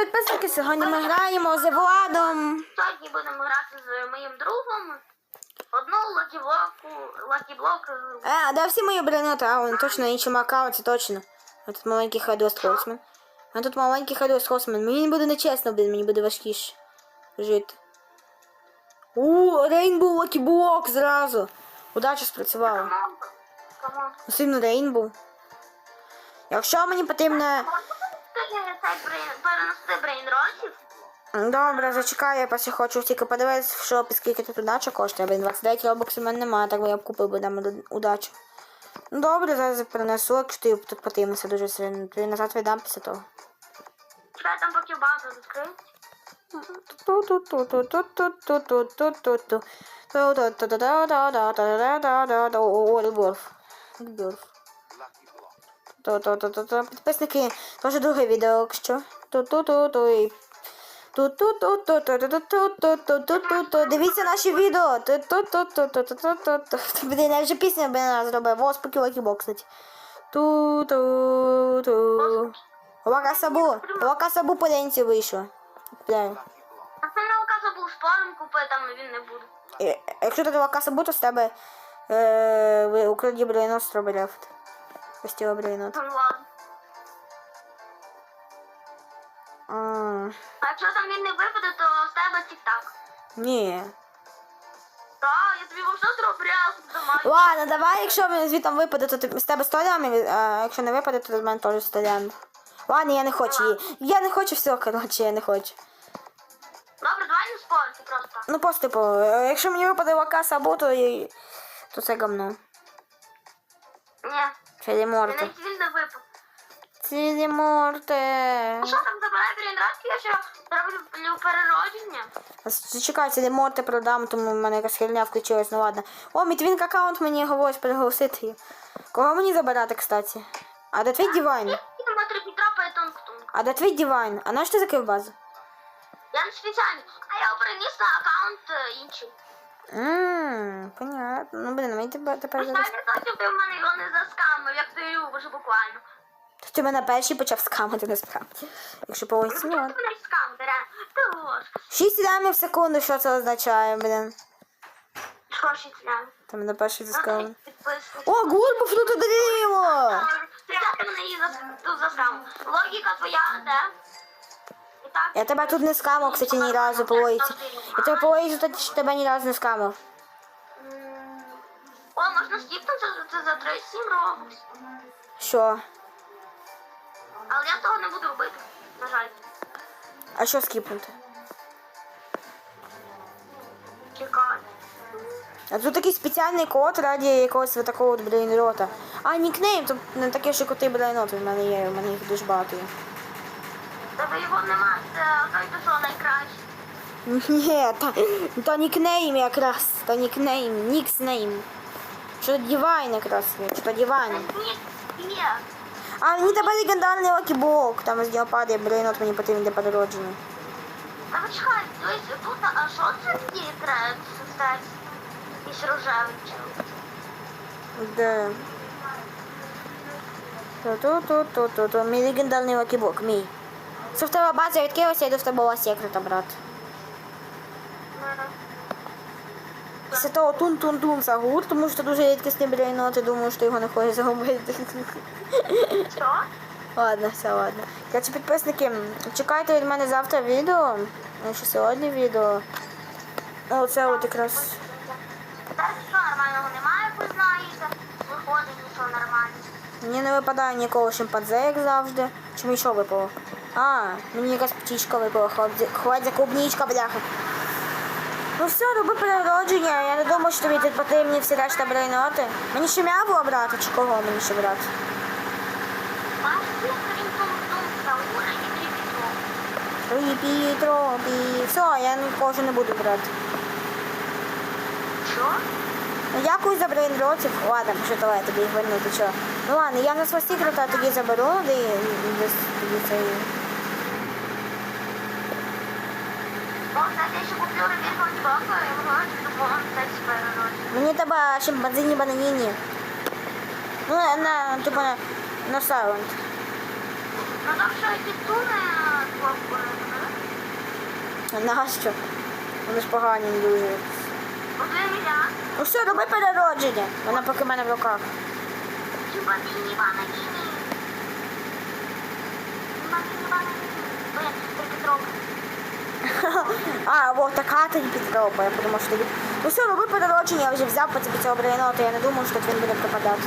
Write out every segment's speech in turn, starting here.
Підписники, сьогодні ми граємо з Владом. Сьогодні будемо грати з моїм другом. Одну лакіблоку, лакіблок. Е, а де всі мої браноти? А, вони точно на іншому аккаунті, точно. А тут маленький Хайдос Хосман. А тут маленький Хайдос Хосман. Мені не буде нечесно, блін, мені буде важкіше жити. У, Рейнбоу Лакіблок зразу. Удача спрацювала. Сильно Рейнбоу. Якщо мені потрібно... Перенести брейнротів? Добре, зачекай, я просто хочу тільки подивитися, що скільки тут удача коштує. Блін, 29 робоксів у мене немає, так би я б купив би дам удачу. Ну добре, зараз я перенесу, якщо ти тут потрібно дуже сильно. Тобі назад віддам після того. Чекай, там поки база відкриють. Ту-ту-ту-ту-ту-ту-ту-ту-ту-ту. Ту-ту-ту-ту-ту-ту-ту-ту-ту-ту. О, Реборф. Реборф. Ту-ту-ту-ту-ту. Підписники, теж друге відео, якщо. Ту-ту-ту-ту. і. Дивіться наші відео. Ту-ту-ту-ту-ту-ту-ту-ту. Блін, я вже пісню би не зробив. О, спокій лакібок, кстати. Ту-ту-ту. Лака Сабу. Лака Сабу по ленці вийшло. А це не указу був спорим купити, там він не буде. Якщо ти лака Сабу, то з тебе е, украді брейнот з роберефт. Постіла брейнот. А, якщо там він не випаде, то з тебе тік-так. Ні. Так, я тобі все зроблю. Ладно, давай, якщо він звітом випаде, то ти- з тебе столями, а якщо не випаде, то з мене теж столями. Ладно, я не хочу її. Я не хочу все, коротше, я не хочу. Добре, давай не спорити просто. Ну просто, типу, якщо мені випаде лака Сабу, то, то це гамно. Ні, Випав. Філі Ну що там забирай брейнротки, я ще роблю переродження. Зачекай, Філі продам, тому в мене якась херня включилась, ну ладно. О, Мітвінк аккаунт мені говорить переголосити. Кого мені забирати, кстати? А де твій дівайн? А де твій дівайн? А на що ти закрив базу? Я не спеціально, а я переніс на аккаунт е, інший. Ммм, понятно. Ну, блін, мені тепер, тепер зараз... Останній потім ти в мене його не заскамив, як ти любиш буквально. Ти мене перший почав скамити насправді. Якщо Ну, поясню. ти мене реально. Ти ложь. 6 лямів в секунду, що це означає, блін. Що ще цілян? Ти мене перший заскамив. О, Гурбов тут одарило! Ти мене її заскамив? Логіка твоя, де? Я тебе тут не скамав, кстати, ні разу по. Я тебе по ще тебе ні разу не скамав. О, можна скіпнути за 37 робокс. Що? Але я того не буду робити, на жаль. А що скіпнути? Чекай. А тут такий спеціальний код раді якогось от такого от брейнрота. А, нікнейм, тут не таке, що коти брейнот в мене є, у мене їх дуже багато є. Тебе його нема, той, то що найкраще. Ні, та, то нікнейм якраз, то нікнейм, нікснейм. Що дівайн якраз що дівайн. ні. А мені тебе легендарний лакіблок, там з нього падає брейнот, мені потрібен для переродження. Та почекай, тобто тут, а що це такі треба стати? Якийсь рожевий чел. Де? Ту-ту-ту-ту-ту-ту. Мій легендарний лакіблок, мій. Софтова база відкрилася, я йду з тобою секрета, брат. Після того тун-тун-тун загур, тому що дуже рідкісний брейнот, і думаю, що його не хоче загубити. Що? Ладно, все, ладно. Короче, підписники, чекайте від мене завтра відео. Ну, що сьогодні відео. О, це от якраз. Зараз нічого нормального немає, ви знаєте. Виходить нічого нормального. Мені не випадає нікого шимпанзе, як завжди. Чи мені що випало? А, мені якась птічка випала, хватить клубничка, бляха. Ну все, роби переродження. Я не думаю, що тобі тут потрібні всі решта брейноти. Мені ще м'яву брати, чи кого мені ще брати? Бачите, він тум-тум Саура і три Петро. Тріпі, тропі. Все, я нікого вже не буду брати. Що? Ну дякую за брейнротів. Ладно, що я тобі їх вернути, що. Ну ладно, я на свій секрета тоді заберу, де цей. Може, я Мені треба шимпанзині бананіні. Ну, на, типу, на, на саунд. Ну, так що і підсуне двох А Нащо? Вони ж погані дуже. Ну все, роби переродження. Вона поки в мене в руках. Типа міні ванагіні. Міні ванагіні. Блин, тільки трохи. А, вот така тобі підробка. Я подумав, що тобі. Ну все, роби переродження, я вже взяв по тобі цього брейнота, я не думав, що він буде пропадати.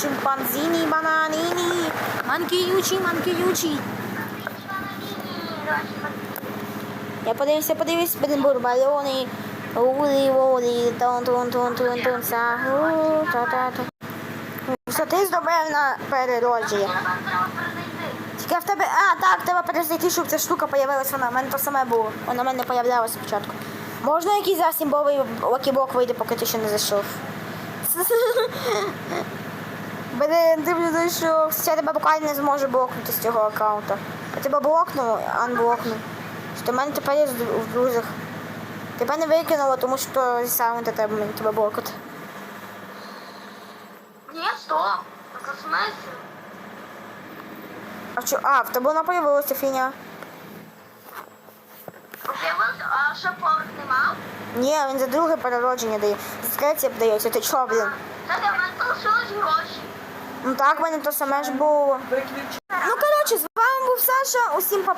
Шимпанзіні, бананіні, манкіючі, манкіючі. Я подивився, подивився, Беденбур, балони, улі, волі, тон, тон, тон, тон, тон, са, у, Все, ти здобив на переродження. Мені. Тільки в тебе. А, так, треба перезайти, щоб ця штука появилась вона. У мене то саме було. Вона в мене не появлялася спочатку. Можна якийсь зараз імбовий лакіблок вийде, поки ти ще не зайшов. Блин, ти вже зайшов. Я тебе буквально не зможу блокнути з цього аккаунта. Я тебе блокну, анблокну. Що в мене тепер є в друзях. Тебе не викинуло, тому що саме тебе мені Так в смислі? А що? А, в тебе вона появилася фіня. От, а ще поверх нема? Ні, він за друге переродження дає. За третє дається. Ти чо, блін? Це для мене залишились гроші. Ну так, в мене то саме ж було. Ну, коротше, з вами був Саша. Усім па